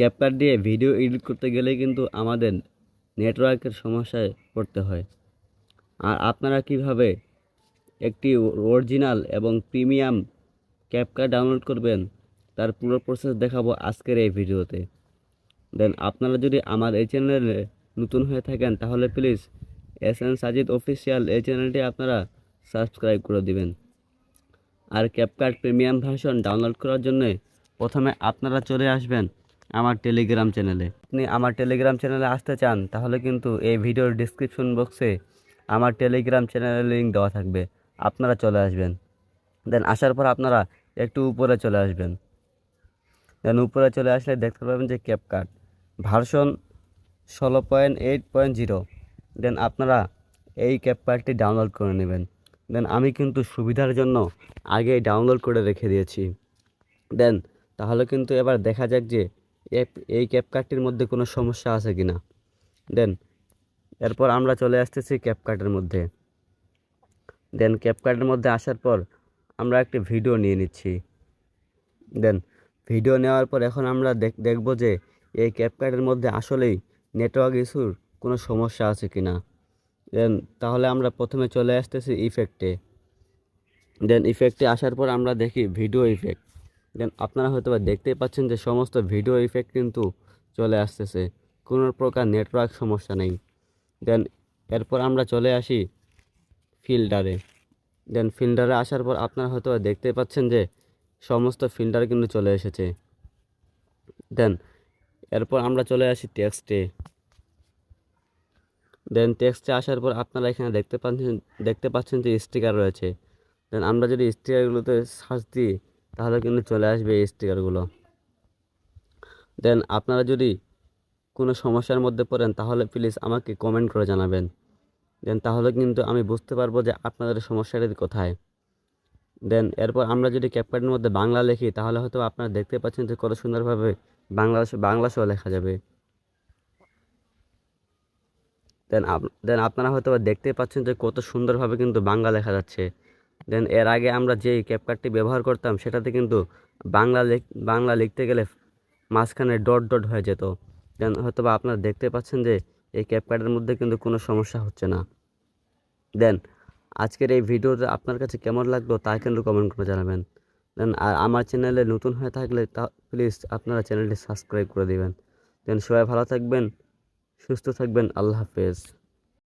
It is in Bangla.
ক্যাপকাট দিয়ে ভিডিও এডিট করতে গেলে কিন্তু আমাদের নেটওয়ার্কের সমস্যায় পড়তে হয়। আর আপনারা কীভাবে একটি অরিজিনাল এবং প্রিমিয়াম ক্যাপকাট ডাউনলোড করবেন, তার পুরো প্রসেস দেখাবো আজকের এই ভিডিওতে। দেন আপনারা যদি আমার এই চ্যানেলে নতুন হয়ে থাকেন, তাহলে please S N Sajid official এই চ্যানেলটি আপনারা সাবস্ক্রাইব করে দিবেন। আর ক্যাপকাট প্রিমিয়াম ভার্সন ডাউনলোড করার জন্য প্রথমে আপনারা চলে আসবেন আমার টেলিগ্রাম চ্যানেলে আপনি আমার টেলিগ্রাম চ্যানেলে আসতে চান, তাহলে কিন্তু এই ভিডিওর ডিসক্রিপশন বক্সে আমার টেলিগ্রাম চ্যানেলের লিঙ্ক দেওয়া থাকবে। আপনারা চলে আসবেন। দেন আসার পর আপনারা একটু উপরে চলে আসবেন। দেন উপরে চলে আসলে দেখতে পাবেন যে ক্যাপকাট ভার্সন ষোলো point eight point zero then আপনারা এই ক্যাপকাটটি ডাউনলোড করে নেবেন। দেন আমি কিন্তু সুবিধার জন্য আগে ডাউনলোড করে রেখে দিয়েছি। দেন তাহলে কিন্তু এবার দেখা যাক যে এই ক্যাপকাটটির মধ্যে কোনো সমস্যা আছে কি না দেন এরপর আমরা চলে আসতেছি ক্যাপকাটের মধ্যে। দেন ক্যাপকাটের মধ্যে আসার পর আমরা একটি ভিডিও নিয়ে নিচ্ছি। দেন ভিডিও নেওয়ার পর এখন আমরা দেখ, দেখব যে এই ক্যাপকাটের মধ্যে আসলেই নেটওয়ার্ক ইস্যুর কোনো সমস্যা আছে কি না দেন তাহলে আমরা প্রথমে চলে আসতেছি ইফেক্টে দেন ইফেক্টে আসার পর আমরা দেখি ভিডিও ইফেক্ট দেন আপনারা হয়তো বা দেখতেই পাচ্ছেন যে সমস্ত ভিডিও ইফেক্ট কিন্তু চলে আসতেছে। কোনো প্রকার নেটওয়ার্ক সমস্যা নেই। দেন এরপর আমরা চলে আসি ফিল্টারে দেন ফিল্টারে আসার পর আপনারা হয়তো বা দেখতেই পাচ্ছেন যে সমস্ত ফিল্টার কিন্তু চলে এসেছে। দেন এরপর আমরা চলে আসি টেক্সটে দেন টেক্সটে আসার পর আপনারা এখানে দেখতে পাচ্ছেন দেখতে পাচ্ছেন যে স্টিকার রয়েছে। দেন আমরা যদি স্টিকারগুলোতে সার্চ দিই তাহলে কিন্তু চলে আসবে এই স্টিকারগুলো দেন আপনারা যদি কোনো সমস্যার মধ্যে পড়েন, তাহলে প্লিজ আমাকে কমেন্ট করে জানাবেন। দেন তাহলে কিন্তু আমি বুঝতে পারব যে আপনাদের সমস্যাটি কোথায়। দেন এরপর আমরা যদি ক্যাপকাটের মধ্যে বাংলা লিখি, তাহলে হয়তো আপনারা দেখতে পাচ্ছেন যে কত সুন্দরভাবে বাংলা বাংলা সহ লেখা যাবে। দেন দেন আপনারা হয়তো বা দেখতেই পাচ্ছেন যে কত সুন্দরভাবে কিন্তু বাংলা লেখা যাচ্ছে। দেন এর আগে আমরা যেই ক্যাপকাটটি ব্যবহার করতাম, সেটাতে কিন্তু বাংলা বাংলা লিখতে গেলে মাঝখানে ডট ডট হয়ে যেত। দেন হয়তো বা আপনারা দেখতে পাচ্ছেন যে এই ক্যাপকাটের মধ্যে কিন্তু কোনো সমস্যা হচ্ছে না। দেন আজকের এই ভিডিওটা আপনার কাছে কেমন লাগল তা কিন্তু কমেন্ট করে জানাবেন। দেন আর আমার চ্যানেলে নতুন হয়ে থাকলে তা প্লিজ আপনারা চ্যানেলটি সাবস্ক্রাইব করে দিবেন। দেন সবাই ভালো থাকবেন, সুস্থ থাকবেন, আল্লাহ হাফেজ।